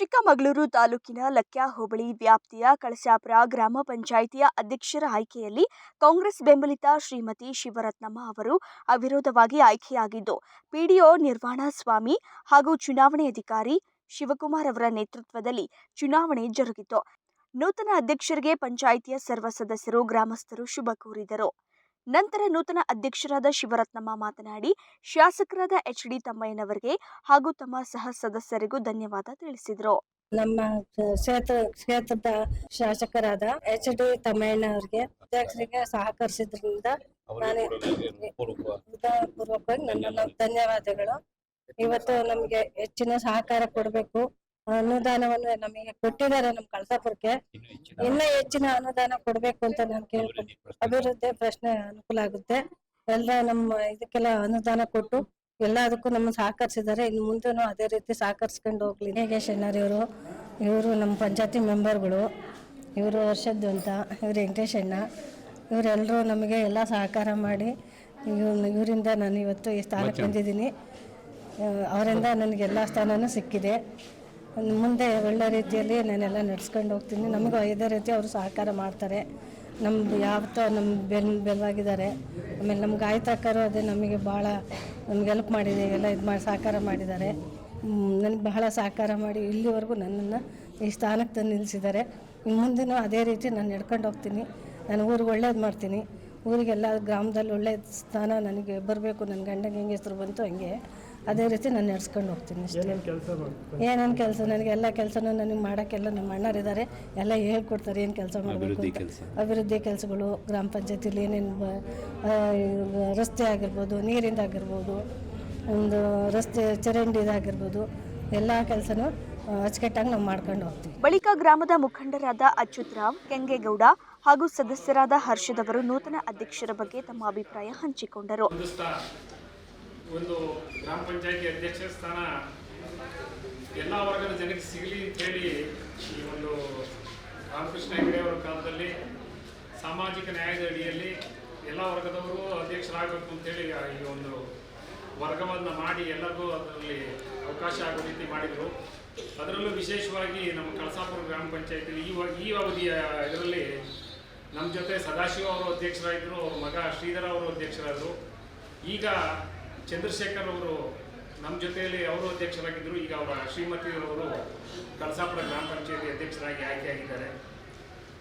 ಚಿಕ್ಕಮಗಳೂರು ತಾಲೂಕಿನ ಲಕ್ಯಾ ಹೋಬಳಿ ವ್ಯಾಪ್ತಿಯ ಕಳಸಾಪುರ ಗ್ರಾಮ ಪಂಚಾಯಿತಿಯ ಅಧ್ಯಕ್ಷರ ಆಯ್ಕೆಯಲ್ಲಿ ಕಾಂಗ್ರೆಸ್ ಬೆಂಬಲಿತ ಶ್ರೀಮತಿ ಶಿವರತ್ನಮ್ಮ ಅವರು ಅವಿರೋಧವಾಗಿ ಆಯ್ಕೆಯಾಗಿದ್ದು, ಪಿಡಿಒ ನಿರ್ವಾಣಾ ಸ್ವಾಮಿ ಹಾಗೂ ಚುನಾವಣೆ ಅಧಿಕಾರಿ ಶಿವಕುಮಾರ್ ಅವರ ನೇತೃತ್ವದಲ್ಲಿ ಚುನಾವಣೆ ಜರುಗಿತು. ನೂತನ ಅಧ್ಯಕ್ಷರಿಗೆ ಪಂಚಾಯಿತಿಯ ಸರ್ವ ಸದಸ್ಯರು, ಗ್ರಾಮಸ್ಥರು ಶುಭ ಕೋರಿದರು. ನಂತರ ನೂತನ ಅಧ್ಯಕ್ಷರಾದ ಶಿವರತ್ನಮ್ಮ ಮಾತನಾಡಿ ಶಾಸಕರಾದ ಎಚ್ ಡಿ ತಮ್ಮಯ್ಯನವರಿಗೆ ಹಾಗೂ ತಮ್ಮ ಸಹ ಸದಸ್ಯರಿಗೂ ಧನ್ಯವಾದ ತಿಳಿಸಿದರು. ನಮ್ಮ ಕ್ಷೇತ್ರ ಕ್ಷೇತ್ರದ ಶಾಸಕರಾದ ಎಚ್ ಡಿ ತಮ್ಮಯ್ಯನ ಅವರಿಗೆ ಅಧ್ಯಕ್ಷರಿಗೆ ಸಹಕರಿಸಿದ್ರಿಂದ ನಾನು ಪೂರ್ವಕವಾಗಿ ನನ್ನ ಧನ್ಯವಾದಗಳು. ಇವತ್ತು ನಮಗೆ ಹೆಚ್ಚಿನ ಸಹಕಾರ ಕೊಡಬೇಕು. ಅನುದಾನವನ್ನು ನಮಗೆ ಕೊಟ್ಟಿದ್ದಾರೆ ನಮ್ಮ ಕಳಸಾಪುರಕ್ಕೆ. ಇನ್ನ ಹೆಚ್ಚಿನ ಅನುದಾನ ಕೊಡ್ಬೇಕು ಅಂತ ನಾನು ಕೇಳ್ಕೊಂಡು. ಅಭಿವೃದ್ಧಿ ಪ್ರಶ್ನೆ ಅನುಕೂಲ ಆಗುತ್ತೆ. ಎಲ್ಲ ನಮ್ಮ ಇದಕ್ಕೆಲ್ಲ ಅನುದಾನ ಕೊಟ್ಟು ಎಲ್ಲದಕ್ಕೂ ನಮ್ಮ ಸಹಕರಿಸಿದ್ದಾರೆ. ಇನ್ನು ಮುಂದೆನೂ ಅದೇ ರೀತಿ ಸಹಕರಿಸ್ಕೊಂಡು ಹೋಗ್ಲಿ. ಹೇಗೆ ಇವರು ಇವರು ನಮ್ಮ ಪಂಚಾಯತಿ ಮೆಂಬರ್ಗಳು ಇವರು ವರ್ಷದ್ದು ಅಂತ ಇವರು ವೆಂಕಟೇಶ್ ಅಣ್ಣ ಇವರೆಲ್ಲರೂ ನಮಗೆ ಎಲ್ಲ ಸಹಕಾರ ಮಾಡಿ ಇವ್ರು ಇವರಿಂದ ನಾನು ಇವತ್ತು ಈ ಸ್ಥಾನಕ್ಕೆ ಬಂದಿದ್ದೀನಿ. ಅವರಿಂದ ನನಗೆಲ್ಲ ಸ್ಥಾನವೂ ಸ್ಥಾನನೂ ಸಿಕ್ಕಿದೆ. ಮುಂದೆ ಒಳ್ಳೆ ರೀತಿಯಲ್ಲಿ ನಾನೆಲ್ಲ ನಡ್ಸ್ಕೊಂಡು ಹೋಗ್ತೀನಿ. ನಮಗೂ ಇದೇ ರೀತಿ ಅವರು ಸಹಕಾರ ಮಾಡ್ತಾರೆ. ನಮ್ದು ಯಾವತ್ತೋ ನಮ್ಮ ಬೆನ್ ಬೆಲವಾಗಿದ್ದಾರೆ. ಆಮೇಲೆ ನಮ್ಗೆ ಆಯ್ತಕ್ಕರು ಅದೇ ನಮಗೆ ಭಾಳ ನಮ್ಗೆ ಹೆಲ್ಪ್ ಮಾಡಿದೆ. ಎಲ್ಲ ಇದು ಮಾಡಿ ಸಹಕಾರ ಮಾಡಿದ್ದಾರೆ. ನನಗೆ ಬಹಳ ಸಹಕಾರ ಮಾಡಿ ಇಲ್ಲಿವರೆಗೂ ನನ್ನನ್ನು ಈ ಸ್ಥಾನಕ್ಕೆ ತಂದು ನಿಲ್ಲಿಸಿದ್ದಾರೆ. ಇನ್ನು ಮುಂದೆನೂ ಅದೇ ರೀತಿ ನಾನು ನಡ್ಕೊಂಡು ಹೋಗ್ತೀನಿ. ನಾನು ಊರಿಗೆ ಒಳ್ಳೇದು ಮಾಡ್ತೀನಿ. ಊರಿಗೆಲ್ಲ, ಗ್ರಾಮದಲ್ಲಿ ಒಳ್ಳೆಯ ಸ್ಥಾನ ನನಗೆ ಬರಬೇಕು. ನನ್ನ ಗಂಡಂಗೆ ಹೆಂಗೆ ಹೆಸರು ಬಂತು ಹಂಗೆ. ಅದೇ ರೀತಿ ನಾನು ನಡ್ಸ್ಕೊಂಡು ಹೋಗ್ತೀನಿ ಅಷ್ಟೇ ಏನೇನು ಕೆಲಸ ನನಗೆ ಎಲ್ಲ ಕೆಲಸನೂ ನನಗೆ ಮಾಡೋಕ್ಕೆಲ್ಲ ನಮ್ಮ ಅಣ್ಣರಿದ್ದಾರೆ ಎಲ್ಲ ಹೇಳ್ಕೊಡ್ತಾರೆ ಏನು ಕೆಲಸ ಮಾಡಬೇಕು ಅಂತ. ಅಭಿವೃದ್ಧಿ ಕೆಲಸಗಳು ಗ್ರಾಮ ಪಂಚಾಯತಿಲಿ ಏನೇನು ರಸ್ತೆ ಆಗಿರ್ಬೋದು ನೀರಿಂದ ಆಗಿರ್ಬೋದು ಒಂದು ರಸ್ತೆ ಚರಂಡಿದಾಗಿರ್ಬೋದು ಎಲ್ಲ ಕೆಲಸನೂ ಅಚ್ಚುಕಟ್ಟಾಗಿ ನಾವು ಮಾಡ್ಕೊಂಡು ಹೋಗ್ತೀವಿ. ಬಳಿಕ ಗ್ರಾಮದ ಮುಖಂಡರಾದ ಅಚ್ಯುತ್ ರಾವ್ ಕೆಂಗೇಗೌಡ ಹಾಗೂ ಸದಸ್ಯರಾದ ಹರ್ಷದವರು ನೂತನ ಅಧ್ಯಕ್ಷರ ಬಗ್ಗೆ ತಮ್ಮ ಅಭಿಪ್ರಾಯ ಹಂಚಿಕೊಂಡರು. ಒಂದು ಗ್ರಾಮ ಪಂಚಾಯತಿ ಅಧ್ಯಕ್ಷ ಸ್ಥಾನ ಎಲ್ಲ ವರ್ಗದ ಜನಕ್ಕೆ ಸಿಗಲಿ ಅಂತೇಳಿ ಈ ಒಂದು ರಾಮಕೃಷ್ಣ ಹೆಗಡೆ ಅವರ ಕಾಲದಲ್ಲಿ ಸಾಮಾಜಿಕ ನ್ಯಾಯದ ಅಡಿಯಲ್ಲಿ ಎಲ್ಲ ವರ್ಗದವರು ಅಧ್ಯಕ್ಷರಾಗಬೇಕು ಅಂತೇಳಿ ಈ ಒಂದು ವರ್ಗವನ್ನು ಮಾಡಿ ಎಲ್ಲರಿಗೂ ಅದರಲ್ಲಿ ಅವಕಾಶ ಆಗೋ ರೀತಿ ಮಾಡಿದರು. ಅದರಲ್ಲೂ ವಿಶೇಷವಾಗಿ ನಮ್ಮ ಕಳಸಾಪುರ ಗ್ರಾಮ ಪಂಚಾಯತಿ ಈ ಈ ಅವಧಿಯ ಇದರಲ್ಲಿ ನಮ್ಮ ಜೊತೆ ಸದಾಶಿವ ಅವರು ಅಧ್ಯಕ್ಷರಾಗಿದ್ದರು ಅವ್ರ ಮಗ ಶ್ರೀಧರ ಅವರು ಅಧ್ಯಕ್ಷರಾದರು. ಈಗ ಚಂದ್ರಶೇಖರ್ ಅವರು ನಮ್ಮ ಜೊತೆಯಲ್ಲಿ ಅವರು ಅಧ್ಯಕ್ಷರಾಗಿದ್ದರು. ಈಗ ಅವರ ಶ್ರೀಮತಿಯವರು ಕಳಸಾಪುರ ಗ್ರಾಮ ಪಂಚಾಯತಿ ಅಧ್ಯಕ್ಷರಾಗಿ ಆಯ್ಕೆಯಾಗಿದ್ದಾರೆ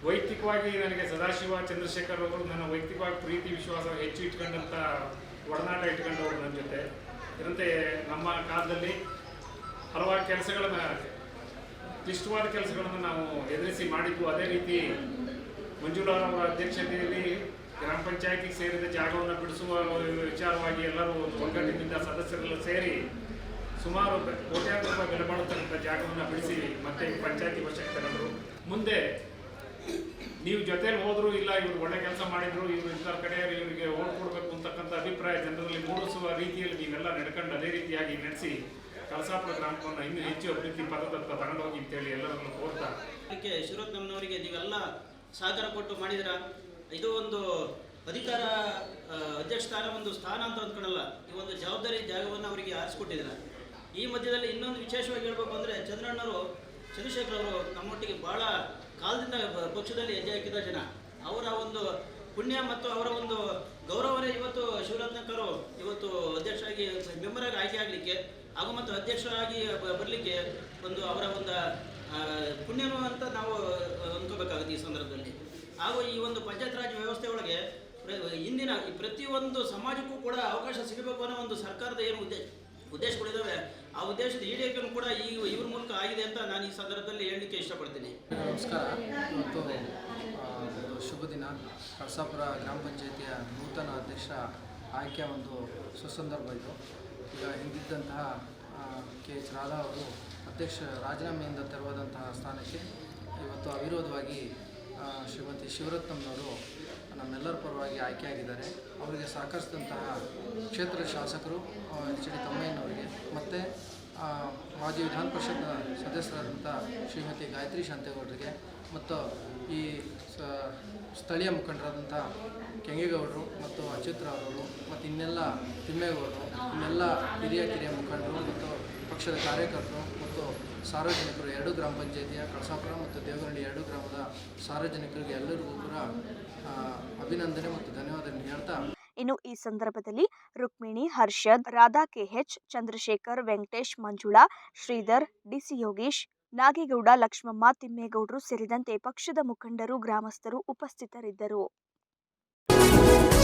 ವೈಯಕ್ತಿಕವಾಗಿ ನನಗೆ ಸದಾಶಿವ ಚಂದ್ರಶೇಖರ್ ಅವರು ನನ್ನ ವೈಯಕ್ತಿಕವಾಗಿ ಪ್ರೀತಿ, ವಿಶ್ವಾಸ ಹೆಚ್ಚು ಇಟ್ಕೊಂಡಂಥ ಒಡನಾಟ ಇಟ್ಕೊಂಡವರು ನನ್ನ ಜೊತೆ. ಇದರಂತೆ ನಮ್ಮ ಕಾಲದಲ್ಲಿ ಹಲವಾರು ಕೆಲಸಗಳನ್ನು ಕ್ಲಿಷ್ಟವಾದ ಕೆಲಸಗಳನ್ನು ನಾವು ಎದುರಿಸಿ ಮಾಡಿದ್ದು ಅದೇ ರೀತಿ ಮಂಜುಳಾರವರ ಅವರ ಅಧ್ಯಕ್ಷತೆಯಲ್ಲಿ ಗ್ರಾಮ ಪಂಚಾಯತಿಗೆ ಸೇರಿದ ಜಾಗವನ್ನು ಬಿಡಿಸುವ ವಿಚಾರವಾಗಿ ಎಲ್ಲರೂ ಒಂದು ಒಗ್ಗಟ್ಟಿನಿಂದ ಸದಸ್ಯರೆಲ್ಲ ಸೇರಿ ಸುಮಾರು ಕೋಟ್ಯಾಂತರ ರೂಪಾಯಿ ಬೆಲೆ ಜಾಗವನ್ನು ಬಿಡಿಸಿ ಮತ್ತೆ ಪಂಚಾಯತಿ ವಶಕ್ಕೆ ತಗೊಂಡ್ರು ಮುಂದೆ ನೀವು ಜೊತೆಲಿ ಹೋದರೂ ಇಲ್ಲ, ಇವರು ಒಳ್ಳೆ ಕೆಲಸ ಮಾಡಿದ್ರು, ಇವರು ಇಂಥ ಕಡೆ ಇವರಿಗೆ ಓಟ್ ಕೊಡಬೇಕು ಅಂತಕ್ಕಂಥ ಅಭಿಪ್ರಾಯ ಜನರಲ್ಲಿ ಮೂಡಿಸುವ ರೀತಿಯಲ್ಲಿ ನೀವೆಲ್ಲ ನಡ್ಕೊಂಡು ಅದೇ ರೀತಿಯಾಗಿ ನಡೆಸಿ ಕಳಸಾಪುರ ಗ್ರಾಮವನ್ನು ಇನ್ನೂ ಹೆಚ್ಚು ಅಭಿವೃದ್ಧಿ ಪದದತ್ತ ತಗೊಂಡೋಗಿ ಅಂತೇಳಿ ಎಲ್ಲರನ್ನು ಕೋರ್ತಾ ಅದಕ್ಕೆ ಶಿವರತ್ನಮ್ಮನವರಿಗೆ ನೀವೆಲ್ಲ ಸಹಕಾರ ಕೊಟ್ಟು ಮಾಡಿದಿರ ಇದು ಒಂದು ಅಧಿಕಾರ ಅಧ್ಯಕ್ಷ ಸ್ಥಾನ ಒಂದು ಸ್ಥಾನ ಅಂತ ಅಂದ್ಕೊಳ್ಳಲ್ಲ ಈ ಒಂದು ಜವಾಬ್ದಾರಿ ಜಾಗವನ್ನು ಅವರಿಗೆ ಆರಿಸ್ಕೊಟ್ಟಿದ್ದಾರೆ. ಈ ಮಧ್ಯದಲ್ಲಿ ಇನ್ನೊಂದು ವಿಶೇಷವಾಗಿ ಹೇಳ್ಬೇಕು ಅಂದರೆ ಚಂದ್ರಣ್ಣವರು ಚಂದ್ರಶೇಖರ್ ಅವರು ನಮ್ಮೊಟ್ಟಿಗೆ ಭಾಳ ಕಾಲದಿಂದ ಪಕ್ಷದಲ್ಲಿ ಹೆಜ್ಜೆ ಹಾಕಿದ ಜನ. ಅವರ ಒಂದು ಪುಣ್ಯ ಮತ್ತು ಅವರ ಒಂದು ಗೌರವನೇ ಇವತ್ತು ಶಿವರತ್ನಕರು ಇವತ್ತು ಅಧ್ಯಕ್ಷರಾಗಿ ಆಗಿ ಆಯ್ಕೆ ಆಗಲಿಕ್ಕೆ ಹಾಗೂ ಮತ್ತು ಅಧ್ಯಕ್ಷರಾಗಿ ಬರಲಿಕ್ಕೆ ಒಂದು ಅವರ ಒಂದು ಪುಣ್ಯನು ಅಂತ ನಾವು ಅಂದ್ಕೋಬೇಕಾಗುತ್ತೆ ಈ ಸಂದರ್ಭದಲ್ಲಿ. ಹಾಗೂ ಈ ಒಂದು ಪಂಚಾಯತ್ ರಾಜ್ ವ್ಯವಸ್ಥೆ ಒಳಗೆ ಇಂದಿನ ಪ್ರತಿಯೊಂದು ಸಮಾಜಕ್ಕೂ ಕೂಡ ಅವಕಾಶ ಸಿಗಬೇಕು ಅನ್ನೋ ಒಂದು ಸರ್ಕಾರದ ಏನು ಉದ್ದೇಶ ಉದ್ದೇಶಗಳಿದ್ದಾವೆ ಆ ಉದ್ದೇಶದ ಈಡೇರಿಕೆಯನ್ನು ಕೂಡ ಈ ಇವ್ರ ಮೂಲಕ ಆಗಿದೆ ಅಂತ ನಾನು ಈ ಸಂದರ್ಭದಲ್ಲಿ ಹೇಳಲಿಕ್ಕೆ ಇಷ್ಟಪಡ್ತೀನಿ. ನಮಸ್ಕಾರ. ಇವತ್ತು ಶುಭ ದಿನ. ಕಳಸಾಪುರ ಗ್ರಾಮ ಪಂಚಾಯಿತಿಯ ನೂತನ ಅಧ್ಯಕ್ಷ ಆಯ್ಕೆಯ ಒಂದು ಸುಸಂದರ್ಭ ಇದು. ಈಗ ಹಿಂದಿದ್ದಂತಹ ಕೆ ಎಚ್ ರಾಧಾ ಅವರು ಅಧ್ಯಕ್ಷ ರಾಜೀನಾಮೆಯಿಂದ ತೆರವಾದಂತಹ ಸ್ಥಾನಕ್ಕೆ ಇವತ್ತು ಅವಿರೋಧವಾಗಿ ಶ್ರೀಮತಿ ಶಿವರತ್ನಂನವರು ನಮ್ಮೆಲ್ಲರ ಪರವಾಗಿ ಆಯ್ಕೆಯಾಗಿದ್ದಾರೆ. ಅವರಿಗೆ ಸಹಕರಿಸಿದಂತಹ ಕ್ಷೇತ್ರದ ಶಾಸಕರು ಎಚ್ ಡಿ ತಮ್ಮಯ್ಯನವರಿಗೆ ಮತ್ತು ಮಾಜಿ ವಿಧಾನ ಪರಿಷತ್ನ ಸದಸ್ಯರಾದಂಥ ಶ್ರೀಮತಿ ಗಾಯತ್ರಿ ಶಾಂತೇಗೌಡರಿಗೆ ಮತ್ತು ಈ ಸ್ಥಳೀಯ ಮುಖಂಡರಾದಂಥ ಕೆಂಗೇಗೌಡರು ಮತ್ತು ಅಚ್ಯುತರಾವ್ ಅವರು ಮತ್ತು ಇನ್ನೆಲ್ಲ ತಿಮ್ಮೇಗೌಡರು, ಇನ್ನೆಲ್ಲ ಹಿರಿಯ ಕಿರಿಯ ಮುಖಂಡರು ಮತ್ತು ಪಕ್ಷದ ಕಾರ್ಯಕರ್ತರು ಮತ್ತು ಸಾರ್ವಜನಿಕರು ಎರಡು ಗ್ರಾಮ ಪಂಚಾಯಿತಿಯ ಕಳಸಾಪುರ ಮತ್ತು ದೇವಗರಡಿ ಎರಡು ಗ್ರಾಮದ ಸಾರ್ವಜನಿಕರಿಗೆ ಎಲ್ಲರಿಗೂ ಕೂಡ ಅಭಿನಂದನೆ ಮತ್ತು ಧನ್ಯವಾದ ಹೇಳ್ತಾ ಇನ್ನು ಈ ಸಂದರ್ಭದಲ್ಲಿ Rukmini Harshad Radha K H Chandrashekhar, Venkatesh, Manjula, Sridhar, D C Yogish, Nagegowda, Lakshmamma, ತಿಮ್ಮೇಗೌಡರು ಸೇರಿದಂತೆ ಪಕ್ಷದ ಮುಖಂಡರು, ಗ್ರಾಮಸ್ಥರು ಉಪಸ್ಥಿತರಿದ್ದರು.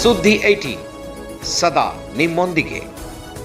ಸುದ್ದಿ ಐಟಿ ಸದಾ ನಿಮ್ಮೊಂದಿಗೆ.